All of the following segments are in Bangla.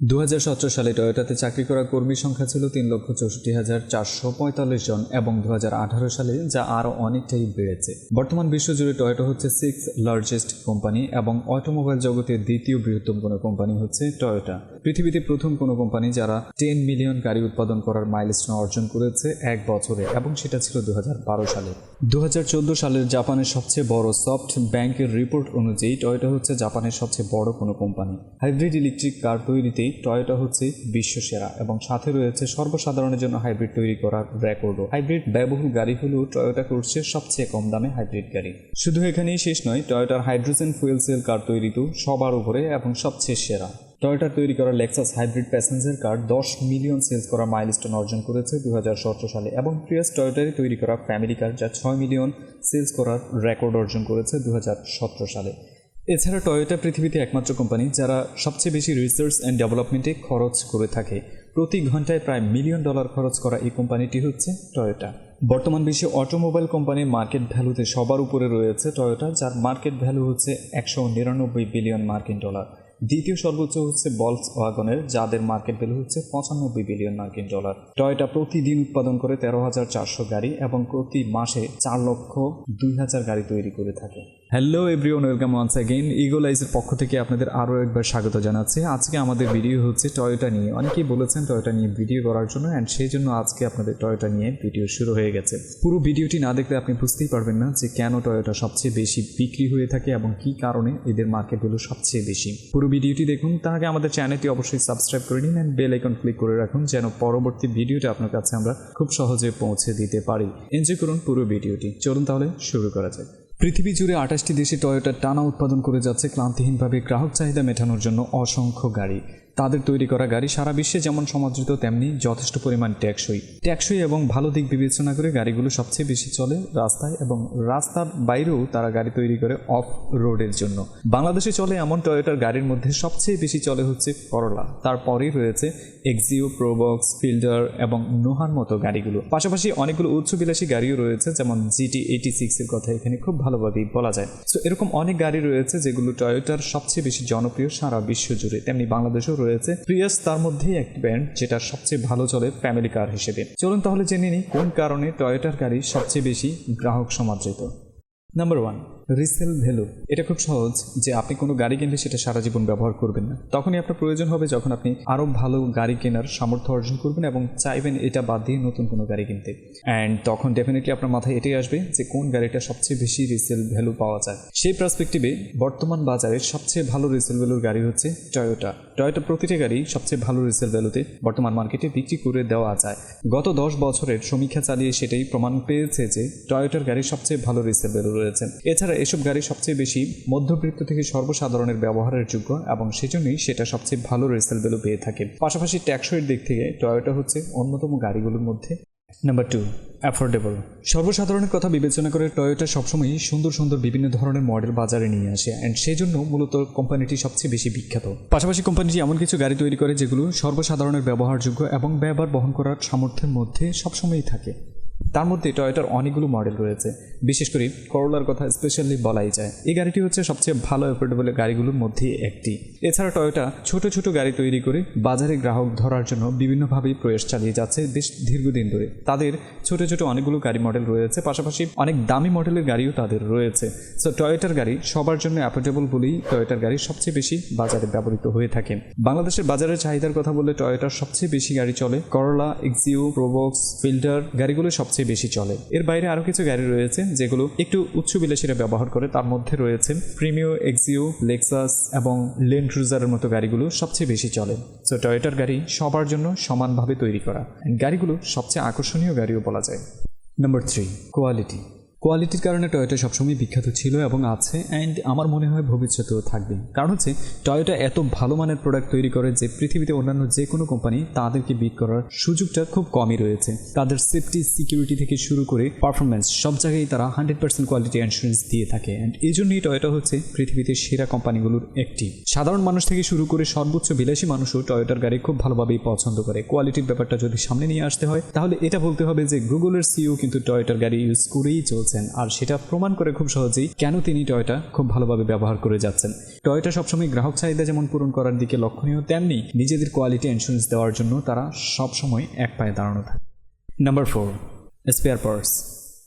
দু হাজার সতেরো সালে টয়োটাতে চাকরি করা কর্মীর সংখ্যা ছিল তিন লক্ষ চৌষট্টি হাজার চারশো পঁয়তাল্লিশ জন এবং দু হাজার আঠারো সালে যা আরও অনেকটাই বেড়েছে। বর্তমান বিশ্বজুড়ে টয়োটা হচ্ছে সিক্স লার্জেস্ট কোম্পানি এবং অটোমোবাইল জগতের দ্বিতীয় বৃহত্তম কোনো কোম্পানি হচ্ছে টয়োটা পৃথিবীতে প্রথম কোনো কোম্পানি যারা টেন মিলিয়ন গাড়ি উৎপাদন করার মাইলস্টোন অর্জন করেছে এক বছরে এবং সেটা ছিল দু হাজার বারো সালে। দু হাজার চোদ্দ সালের জাপানের সবচেয়ে বড় সফট ব্যাংকের রিপোর্ট অনুযায়ী টয়োটা হচ্ছে জাপানের সবচেয়ে বড় কোনো কোম্পানি হাইব্রিড ইলেকট্রিক কার তৈরিতেই টয়োটা হচ্ছে বিশ্ব সেরা এবং সাথে রয়েছে সর্বসাধারণের জন্য হাইব্রিড তৈরি করার রেকর্ডও। হাইব্রিড ব্যয়বহুল গাড়ি হলেও টয়োটা করছে সবচেয়ে কম দামে হাইব্রিড গাড়ি। শুধু এখানেই শেষ নয়, টয়োটার হাইড্রোজেন ফুয়েল সেল কার তৈরিতেও সবার উপরে এবং সবচেয়ে সেরা। টয়োটার তৈরি করা লেক্সাস হাইব্রিড প্যাসেঞ্জার কার দশ মিলিয়ন সেলস করা মাইলস্টোন অর্জন করেছে দু হাজার সতেরো সালে এবং প্রিয়াস টয়োটারে তৈরি করা ফ্যামিলি কার যা ছয় মিলিয়ন সেলস করার রেকর্ড অর্জন করেছে দু হাজার সতেরো সালে। এছাড়া টয়োটা পৃথিবীতে একমাত্র কোম্পানি যারা সবচেয়ে বেশি রিসার্চ অ্যান্ড ডেভেলপমেন্টে খরচ করে থাকে। প্রতি ঘন্টায় প্রায় মিলিয়ন ডলার খরচ করা এই কোম্পানিটি হচ্ছে টয়োটা বর্তমান বিশ্বে অটোমোবাইল কোম্পানির মার্কেট ভ্যালুতে সবার উপরে রয়েছে টয়োটা যার মার্কেট ভ্যালু হচ্ছে একশো নিরানব্বই বিলিয়ন মার্কিন ডলার দ্বিতীয় সর্বোচ্চ হচ্ছে বলস ওয়াগনের যাদের মার্কেট ভ্যালু হচ্ছে পঁচানব্বই বিলিয়ন মার্কিন ডলার টয়োটা প্রতিদিন উৎপাদন করে তেরো হাজার চারশো গাড়ি এবং প্রতি মাসে চার লক্ষ দুই হাজার গাড়ি তৈরি করে থাকে। Hello everyone welcome once again ইগোলাইজের পক্ষ থেকে আপনাদের আরও একবার স্বাগত জানাচ্ছি। আজকে আমাদের ভিডিও হচ্ছে টয়োটা নিয়ে। অনেকেই বলেছেন টয়োটা নিয়ে ভিডিও করার জন্য অ্যান্ড সেই জন্য আজকে আপনাদের টয়োটা নিয়ে ভিডিও শুরু হয়ে গেছে। পুরো ভিডিওটি না দেখলে আপনি বুঝতেই পারবেন না যে কেন টয়োটা সবচেয়ে বেশি বিক্রি হয়ে থাকে এবং কি কারণে এদের মার্কেট সবচেয়ে বেশি। পুরো ভিডিওটি দেখুন। তার আগে আমাদের চ্যানেলটি অবশ্যই সাবস্ক্রাইব করে নিন অ্যান্ড বেল আইকন ক্লিক করে রাখুন, যেন পরবর্তী ভিডিওটা আপনার কাছে আমরা খুব সহজে পৌঁছে দিতে পারি। এনজয় করুন পুরো ভিডিওটি চলুন তাহলে শুরু করা যাক। পৃথিবী জুড়ে আঠাশটি দেশে টয়োটা টানা উৎপাদন করে যাচ্ছে ক্লান্তিহীনভাবে গ্রাহক চাহিদা মেটানোর জন্য অসংখ্য গাড়ি। তাদের তৈরি করা গাড়ি সারা বিশ্বে যেমন সমাদৃত, তেমনি যথেষ্ট পরিমাণ ট্যাক্সই। ট্যাক্সই এবং ভালো দিক বিবেচনা করে গাড়িগুলো সবচেয়ে বেশি চলে রাস্তায় এবং রাস্তার বাইরেও তারা গাড়ি তৈরি করে অফ রোডের জন্য। বাংলাদেশে চলে এমন টয়োটার গাড়ির মধ্যে সবচেয়ে বেশি চলে হচ্ছে করলা। তারপরেই রয়েছে এক্সিও প্রোবক্স ফিল্ডার এবং নোহার মতো গাড়িগুলো। পাশাপাশি অনেকগুলো উচ্চবিলাসী গাড়িও রয়েছে, যেমন জিটি এইটি সিক্সের কথা এখানে খুব ভালোভাবেই বলা যায়। সো এরকম অনেক গাড়ি রয়েছে যেগুলো টয়োটার সবচেয়ে বেশি জনপ্রিয় সারা বিশ্ব জুড়ে। তেমনি বাংলাদেশেও রয়েছে প্রিয়াস, তার মধ্যেই একটি ব্র্যান্ড যেটা সবচেয়ে ভালো চলে ফ্যামিলি কার হিসেবে। চলুন তাহলে জেনে নিই কোন কারণে টয়োটার গাড়ি সবচেয়ে বেশি গ্রাহক সমাদৃত। নাম্বার ওয়ান রিসেল ভ্যালু এটা খুব সহজ যে আপনি কোনো গাড়ি কিনলে সেটা সারা জীবন ব্যবহার করবেন না। তখনই আপনার প্রয়োজন হবে যখন আপনি আরও ভালো গাড়ি কেনার সামর্থ্য অর্জন করবেন এবং চাইবেন এটা বাদ দিয়ে নতুন কোনো গাড়ি কিনতে। অ্যান্ড তখন ডেফিনেটলি আপনার মাথায় এটাই আসবে যে কোন গাড়িটা সবচেয়ে বেশি রিসেল ভ্যালু পাওয়া যায়। সেই পার্সপেক্টিভে বর্তমান বাজারে সবচেয়ে ভালো রিসেল ভ্যালুর গাড়ি হচ্ছে টয়োটা টয়োটা প্রতিটা গাড়ি সবচেয়ে ভালো রিসেল ভ্যালুতে বর্তমান মার্কেটে বিক্রি করে দেওয়া যায়। গত দশ বছরের সমীক্ষা চালিয়ে সেটাই প্রমাণ পেয়েছে যে টয়োটার গাড়ি সবচেয়ে ভালো রিসেল ভ্যালু রয়েছে। এছাড়া এসব গাড়ি সবচেয়ে বেশি মধ্যবিত্ত থেকে সর্বসাধারণের ব্যবহারের যোগ্য এবং সেজন্যই সেটা সবচেয়ে ভালো রিসেল ভ্যালু পেয়ে থাকে। পাশাপাশি ট্যাক্সের দিক থেকে টয়োটা হচ্ছে অন্যতম গাড়িগুলোর মধ্যে নাম্বার টু, অ্যাফোর্ডেবল। সর্বসাধারণের কথা বিবেচনা করে টয়োটা সবসময়ই সুন্দর সুন্দর বিভিন্ন ধরনের মডেল বাজারে নিয়ে আসে অ্যান্ড সেই জন্য মূলত কোম্পানিটি সবচেয়ে বেশি বিখ্যাত। পাশাপাশি কোম্পানিটি এমন কিছু গাড়ি তৈরি করে যেগুলো সর্বসাধারণের ব্যবহারযোগ্য এবং ব্যবহার বহন করার সামর্থ্যের মধ্যে সবসময়ই থাকে। তার মধ্যে টয়োটার অনেকগুলো মডেল রয়েছে। বিশেষ করে করোলার কথা স্পেশালি বলাই যায়। এই গাড়িটি হচ্ছে সবচেয়ে ভালো অ্যাফোর্ডেবল গাড়িগুলোর মধ্যে একটি। এছাড়া টয়োটা ছোট ছোট গাড়ি তৈরি করে বাজারে গ্রাহক ধরার জন্য বিভিন্নভাবেই প্রয়াস চালিয়ে যাচ্ছে বেশ দীর্ঘদিন ধরে। তাদের ছোট ছোট অনেকগুলো গাড়ি মডেল রয়েছে, পাশাপাশি অনেক দামি মডেলের গাড়িও তাদের রয়েছে। সো টয়োটার গাড়ি সবার জন্য অ্যাফোর্ডেবল বলেই টয়োটার গাড়ি সবচেয়ে বেশি বাজারে ব্যবহৃত হয়ে থাকে। বাংলাদেশের বাজারের চাহিদার কথা বললে টয়োটার সবচেয়ে বেশি গাড়ি চলে করলা এক্সিও প্রোবক্স ফিল্টার গাড়িগুলো সবচেয়ে বেশি চলে। এর বাইরে আরও কিছু গাড়ি রয়েছে যেগুলো একটু উচ্চ বিলাসীরা ব্যবহার করে, তার মধ্যে রয়েছে প্রিমিও এক্সিও লেক্সাস এবং লেন ক্রুজারের মতো গাড়িগুলো সবচেয়ে বেশি চলে। সো টয়োটার গাড়ি সবার জন্য সমানভাবে তৈরি করা। গাড়িগুলো সবচেয়ে আকর্ষণীয় গাড়িও বলা যায়। নম্বর থ্রি কোয়ালিটি কোয়ালিটির কারণে টয়োটা সবসময় বিখ্যাত ছিল এবং আছে অ্যান্ড আমার মনে হয় ভবিষ্যতেও থাকবে। কারণ হচ্ছে টয়োটা এত ভালো মানের প্রোডাক্ট তৈরি করে যে পৃথিবীতে অন্যান্য যে কোনো কোম্পানি তাদেরকে বিট করার সুযোগটা খুব কমই রয়েছে। তাদের সেফটি সিকিউরিটি থেকে শুরু করে পারফরমেন্স সব জায়গায় তারা হান্ড্রেড পার্সেন্ট কোয়ালিটি অ্যান্সুরেন্স দিয়ে থাকে অ্যান্ড এই জন্যই টয়োটা হচ্ছে পৃথিবীতে সেরা কোম্পানিগুলোর একটি। সাধারণ মানুষ থেকে শুরু করে সর্বোচ্চ বিলাসী মানুষও টয়োটার গাড়ি খুব ভালোভাবেই পছন্দ করে। কোয়ালিটির ব্যাপারটা যদি সামনে নিয়ে আসতে হয়, তাহলে এটা বলতে হবে যে গুগলের সিও কিন্তু টয়োটার গাড়ি ইউজ করেই চলছে। চলছেন আর সেটা প্রমাণ করে খুব সহজেই কেন তিনি টয়টা খুব ভালোভাবে ব্যবহার করে যাচ্ছেন। টয়টা সবসময় গ্রাহক চাহিদা যেমন পূরণ করার দিকে লক্ষণীয়, তেমনি নিজেদের কোয়ালিটি ইন্স্যুরেন্স দেওয়ার জন্য তারা সবসময় এক পায়ে দাঁড়ানো থাকে। নাম্বার ফোর স্পেয়ার পার্টস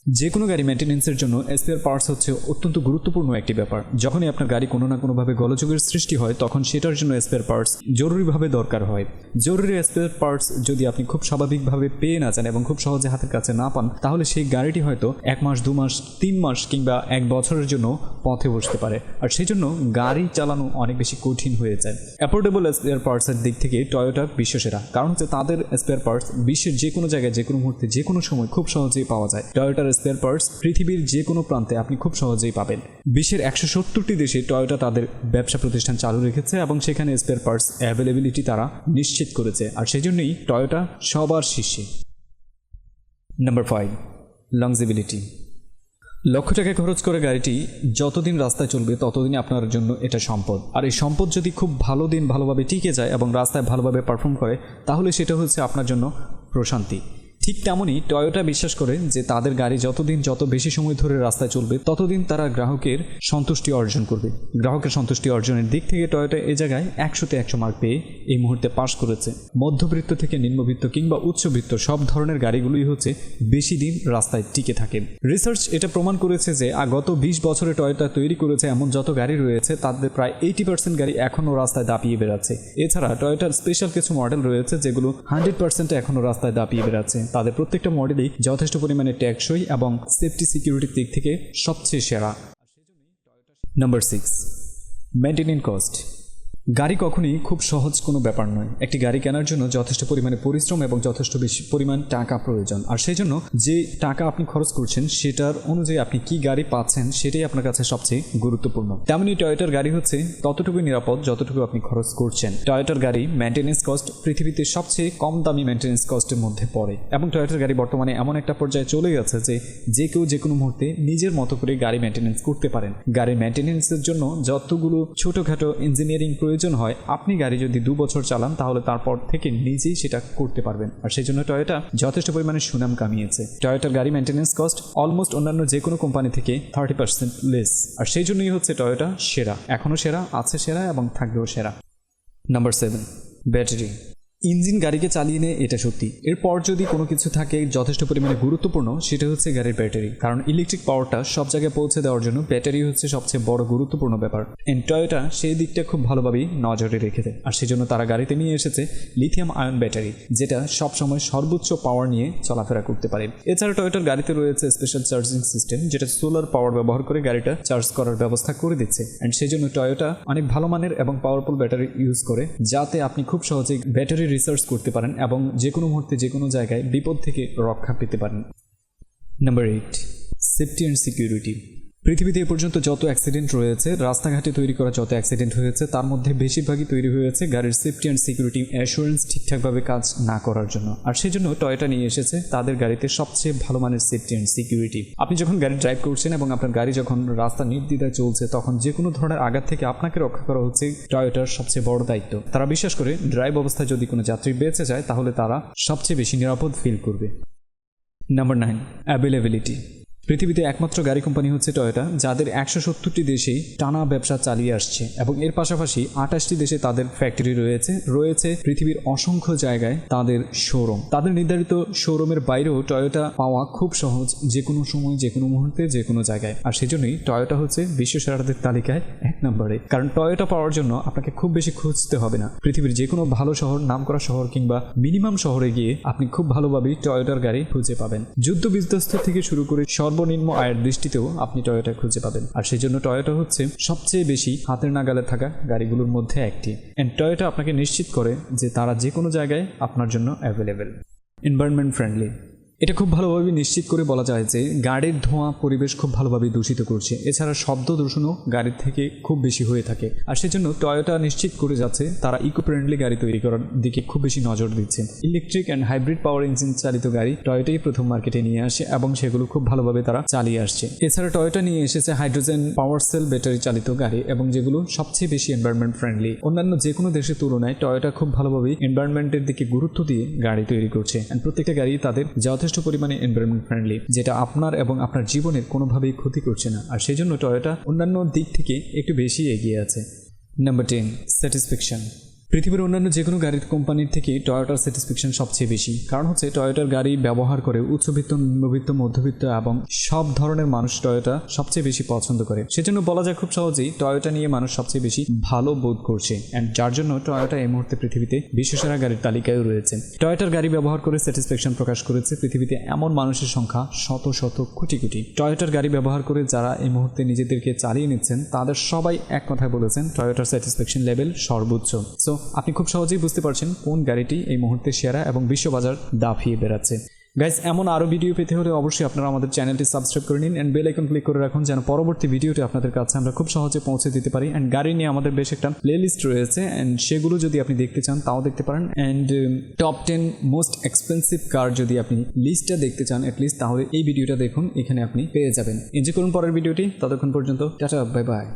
যে কোনো গাড়ি মেনটেন্যান্সের জন্য স্পেয়ার পার্টস হচ্ছে অত্যন্ত গুরুত্বপূর্ণ একটি ব্যাপার। যখনই আপনার গাড়ি কোনো না কোনোভাবে গলযোগের সৃষ্টি হয়, তখন সেটার জন্য স্পেয়ার পার্টস জরুরিভাবে দরকার হয়। জরুরি স্পেয়ার পার্টস যদি আপনি খুব স্বাভাবিকভাবে পেয়ে না যান এবং খুব সহজে হাতের কাছে না পান, তাহলে সেই গাড়িটি হয়তো এক মাস, দু মাস, তিন মাস কিংবা এক বছরের জন্য পথে বসতে পারে। আর সেই জন্য গাড়ি চালানো অনেক বেশি কঠিন হয়ে যায়। অ্যাফোর্ডেবল স্পেয়ার পার্টসের দিক থেকে টয়োটা বিশ্বসেরা। কারণ হচ্ছে তাদের স্পেয়ার পার্টস বিশ্বের যে কোনো জায়গায় যে কোনো মুহূর্তে যে কোনো সময় খুব সহজেই পাওয়া যায়। টয়োটার স্পেয়ার পার্টস পৃথিবীর যে কোনো প্রান্তে আপনি খুব সহজেই পাবেন। বিশ্বের একশো সত্তরটি দেশে টয়োটা তাদের ব্যবসা প্রতিষ্ঠান চালু রেখেছে এবং সেখানে স্পেয়ার পার্টস অ্যাভেলেবিলিটি তারা নিশ্চিত করেছে। আর সেই জন্যই টয়োটা সবার শীর্ষে। নাম্বার ফাইভ লংজিবিলিটি লক্ষ টাকা খরচ করে গাড়িটি যতদিন রাস্তায় চলবে ততদিনই আপনার জন্য এটা সম্পদ। আর এই সম্পদ যদি খুব ভালো দিন ভালোভাবে টিকে যায় এবং রাস্তায় ভালোভাবে পারফর্ম করে, তাহলে সেটা হচ্ছে আপনার জন্য প্রশান্তি। ঠিক তেমনই টয়োটা বিশ্বাস করে যে তাদের গাড়ি যতদিন যত বেশি সময় ধরে রাস্তায় চলবে, ততদিন তারা গ্রাহকের সন্তুষ্টি অর্জন করবে। গ্রাহকের সন্তুষ্টি অর্জনের দিক থেকে টয়োটা এ জায়গায় একশোতে একশো মার্ক পেয়ে এই মুহূর্তে পাশ করেছে। মধ্যবৃত্ত থেকে নিম্নবৃত্ত কিংবা উচ্চবৃত্ত সব ধরনের গাড়িগুলোই হচ্ছে বেশি দিন রাস্তায় টিকে থাকে। রিসার্চ এটা প্রমাণ করেছে যে গত বিশ বছরে টয়োটা তৈরি করেছে এমন যত গাড়ি রয়েছে, তাদের প্রায় এইটি পার্সেন্ট গাড়ি এখনও রাস্তায় দাপিয়ে বেড়াচ্ছে। এছাড়া টয়োটার স্পেশাল কিছু মডেল রয়েছে যেগুলো হান্ড্রেড পার্সেন্ট এখনও রাস্তায় দাপিয়ে বেড়াচ্ছে। তাদের প্রত্যেকটা মডেলই যথেষ্ট পরিমাণে ট্যাক্সই এবং সেফটি সিকিউরিটির দিক থেকে সবচেয়ে সেরা। নাম্বার সিক্স মেনটেনিং কস্ট গাড়ি কখনই খুব সহজ কোনো ব্যাপার নয়। একটি গাড়ি কেনার জন্য যথেষ্ট পরিমাণে পরিশ্রম এবং যথেষ্ট বেশি পরিমাণ টাকা প্রয়োজন। আর সেই জন্য যে টাকা আপনি খরচ করছেন, সেটার অনুযায়ী আপনি কি গাড়ি পাচ্ছেন, সেটাই আপনার কাছে সবচেয়ে গুরুত্বপূর্ণ। তেমনি টয়োটার গাড়ি হচ্ছে ততটুকু নিরাপদ যতটুকু আপনি খরচ করছেন। টয়োটার গাড়ি মেনটেন্যান্স কস্ট পৃথিবীতে সবচেয়ে কম দামি মেনটেন্যান্স কস্টের মধ্যে পড়ে। এবং টয়োটার গাড়ি বর্তমানে এমন একটা পর্যায়ে চলে গেছে যে যে কেউ যে কোনো মুহূর্তে নিজের মতো করে গাড়ি মেনটেন্যান্স করতে পারেন। গাড়ির মেনটেন্যান্সের জন্য যতগুলো ছোটোখাটো ইঞ্জিনিয়ারিং প্রয়োজন হয়, আপনি গাড়ি যদি দু বছর চালান, তাহলে তারপর থেকে নিজেই সেটা করতে পারবেন। আর সেই জন্য টয়োটা যথেষ্ট পরিমাণে সুনাম কামিয়েছে। টয়োটার গাড়ি মেনটেন্যান্স কস্ট অলমোস্ট অন্যান্য যে কোনো কোম্পানি থেকে থার্টি পার্সেন্ট লেস আর সেই জন্যই হচ্ছে টয়োটা সেরা। এখনও সেরা, আছে সেরা এবং থাকবেও সেরা। নাম্বার সেভেন ব্যাটারি ইঞ্জিন গাড়িকে চালিয়ে নেয়, এটা সত্যি। এরপর যদি কোনো কিছু থাকে যথেষ্ট পরিমাণে গুরুত্বপূর্ণ, সেটা হচ্ছে গাড়ির ব্যাটারি। কারণ ইলেকট্রিক পাওয়ারটা সব জায়গায় পৌঁছে দেওয়ার জন্য ব্যাটারি হচ্ছে সবচেয়ে বড় গুরুত্বপূর্ণ ব্যাপার। এন্ড টয়োটা সেই দিকটা খুব ভালোভাবেই নজরে রেখেছে আর সেই জন্য তারা গাড়িতে নিয়ে এসেছে লিথিয়াম আয়ন ব্যাটারি যেটা সবসময় সর্বোচ্চ পাওয়ার নিয়ে চলাফেরা করতে পারে। এছাড়া টয়োটার গাড়িতে রয়েছে স্পেশাল চার্জিং সিস্টেম যেটা সোলার পাওয়ার ব্যবহার করে গাড়িটা চার্জ করার ব্যবস্থা করে দিচ্ছে। অ্যান্ড সেই জন্য টয়োটা অনেক ভালো মানের এবং পাওয়ারফুল ব্যাটারি ইউজ করে, যাতে আপনি খুব সহজেই ব্যাটারি রিসার্চ করতে পারেন এবং যে কোনো মুহূর্তে যে কোনো জায়গায় বিপদ থেকে রক্ষা পেতে পারেন। Number eight safety and security পৃথিবীতে এ পর্যন্ত যত অ্যাক্সিডেন্ট রয়েছে, রাস্তাঘাটে তৈরি করা যত অ্যাক্সিডেন্ট হয়েছে, তার মধ্যে বেশিরভাগই তৈরি হয়েছে গাড়ির সেফটি অ্যান্ড সিকিউরিটি অ্যাসুরেন্স ঠিকঠাকভাবে কাজ না করার জন্য। আর সেই জন্য টয়োটা নিয়ে এসেছে তাদের গাড়িতে সবচেয়ে ভালো মানের সেফটি অ্যান্ড সিকিউরিটি আপনি যখন গাড়ি ড্রাইভ করছেন এবং আপনার গাড়ি যখন রাস্তা নির্দ্বিধায় চলছে, তখন যে কোনো ধরনের আঘাত থেকে আপনাকে রক্ষা করা হচ্ছে টয়োটার সবচেয়ে বড় দায়িত্ব। তারা বিশ্বাস করে ড্রাইভ অবস্থায় যদি কোনো যাত্রী বেঁচে যায়, তাহলে তারা সবচেয়ে বেশি নিরাপদ ফিল করবে। নাম্বার নাইন অ্যাভেলেবিলিটি পৃথিবীতে একমাত্র গাড়ি কোম্পানি হচ্ছে টয়োটা যাদের একশো সত্তরটি দেশেই টানা ব্যবসা চালিয়ে আসছে এবং এর পাশাপাশি আঠাশটি দেশে তাদের ফ্যাক্টরি রয়েছে। রয়েছে পৃথিবীর অসংখ্য জায়গায় তাদের শোরুম তাদের নির্ধারিত শোরুমের বাইরেও টয়োটা পাওয়া খুব সহজ যে কোনো সময় যে কোনো মুহূর্তে যে কোনো জায়গায়। আর সেজন্যই টয়োটা হচ্ছে বিশ্ব সেরাদের তালিকায় নম্বরে। কারণ টয়োটা পাওয়ার জন্য আপনাকে খুব বেশি খুঁজতে হবে না। পৃথিবীর যে কোনো ভালো শহর, নামকরা শহর কিংবা মিনিমাম শহরে গিয়ে আপনি খুব ভালোভাবেই টয়োটার গাড়ি খুঁজে পাবেন। যুদ্ধ বিধ্বস্ত থেকে শুরু করে সর্বনিম্ন আয়ের দৃষ্টিতেও আপনি টয়োটা খুঁজে পাবেন। আর সেই জন্য টয়োটা হচ্ছে সবচেয়ে বেশি হাতের নাগালে থাকা গাড়িগুলোর মধ্যে একটি। অ্যান্ড টয়োটা আপনাকে নিশ্চিত করে যে তারা যে কোনো জায়গায় আপনার জন্য অ্যাভেলেবেল এনভায়রনমেন্ট ফ্রেন্ডলি এটা খুব ভালোভাবে নিশ্চিত করে বলা যায় যে গাড়ির ধোঁয়া পরিবেশ খুব ভালোভাবে দূষিত করছে। এছাড়া শব্দ দূষণও গাড়ির থেকে খুব বেশি হয়ে থাকে। আর সেজন্য টয়োটা নিশ্চিত করে যাচ্ছে, তারা ইকো ফ্রেন্ডলি গাড়ি তৈরি করার দিকে খুব বেশি নজর দিচ্ছে। Electric and hybrid power engine চালিত গাড়ি টয়োটাই প্রথম মার্কেটে নিয়ে আসে এবং সেগুলো খুব ভালোভাবে তারা চালিয়ে আসছে। এছাড়া টয়োটা নিয়ে এসেছে হাইড্রোজেন পাওয়ার সেল ব্যাটারি চালিত গাড়ি এবং যেগুলো সবচেয়ে বেশি এনভায়রনমেন্ট ফ্রেন্ডলি অন্যান্য যে কোনো দেশের তুলনায় টয়োটা খুব ভালোভাবে এনভায়রনমেন্টের দিকে গুরুত্ব দিয়ে গাড়ি তৈরি করছে। প্রত্যেকটা গাড়ি তাদের যথেষ্ট যথেষ্ট পরিমাণে এনভায়রনমেন্ট ফ্রেন্ডলি যেটা আপনার এবং আপনার জীবনের কোনোভাবেই ক্ষতি করছে না। আর সেই জন্য টয়োটা অন্যান্য দিক থেকে একটু বেশি এগিয়ে আছে। নাম্বার টেন স্যাটিসফ্যাকশন পৃথিবীর অন্যান্য যে কোনো গাড়ির কোম্পানির থেকে টয়োটার স্যাটিসফ্যাকশন সবচেয়ে বেশি। কারণ হচ্ছে টয়োটার গাড়ি ব্যবহার করে উচ্চবিত্ত, নিম্নবিত্ত, মধ্যবিত্ত এবং সব ধরনের মানুষ টয়োটা সবচেয়ে বেশি পছন্দ করে। সেজন্য বলা যায় খুব সহজেই টয়োটা নিয়ে মানুষ সবচেয়ে বেশি ভালো বোধ করছে। অ্যান্ড যার জন্য টয়োটা এই মুহূর্তে পৃথিবীতে বিশ্বসেরা গাড়ির তালিকায়ও রয়েছে। টয়োটার গাড়ি ব্যবহার করে স্যাটিসফ্যাকশন প্রকাশ করেছে পৃথিবীতে এমন মানুষের সংখ্যা শত শত কোটি কোটি। টয়োটার গাড়ি ব্যবহার করে যারা এই মুহূর্তে নিজেদেরকে চালিয়ে নিচ্ছেন, তাদের সবাই এক কথায় বলেছেন টয়োটার স্যাটিসফ্যাকশন লেভেল সর্বোচ্চ। সো আপনি খুব সহজেই বুঝতে পারছেন কোন গাড়িটি এই মুহূর্তে সেরা এবং বিশ্ববাজার দাফিয়ে বেড়াচ্ছে। গাইজ এমন আরও ভিডিও পেতে হলে অবশ্যই আপনারা আমাদের চ্যানেলটি সাবস্ক্রাইব করে নিন অ্যান্ড বেল আইকন ক্লিক করে রাখুন যেন পরবর্তী ভিডিওটি আপনাদের কাছে আমরা খুব সহজে পৌঁছে দিতে পারি। অ্যান্ড গাড়ি নিয়ে আমাদের বেশ একটা প্লে লিস্ট রয়েছে অ্যান্ড সেগুলো যদি আপনি দেখতে চান, তাও দেখতে পারেন। And top ten most expensive car যদি আপনি লিস্টটা দেখতে চান অ্যাটলিস্ট তাহলে এই ভিডিওটা দেখুন, এখানে আপনি পেয়ে যাবেন। এনজয় করুন পরের ভিডিওটি, ততক্ষণ পর্যন্ত টাটা বাই বাই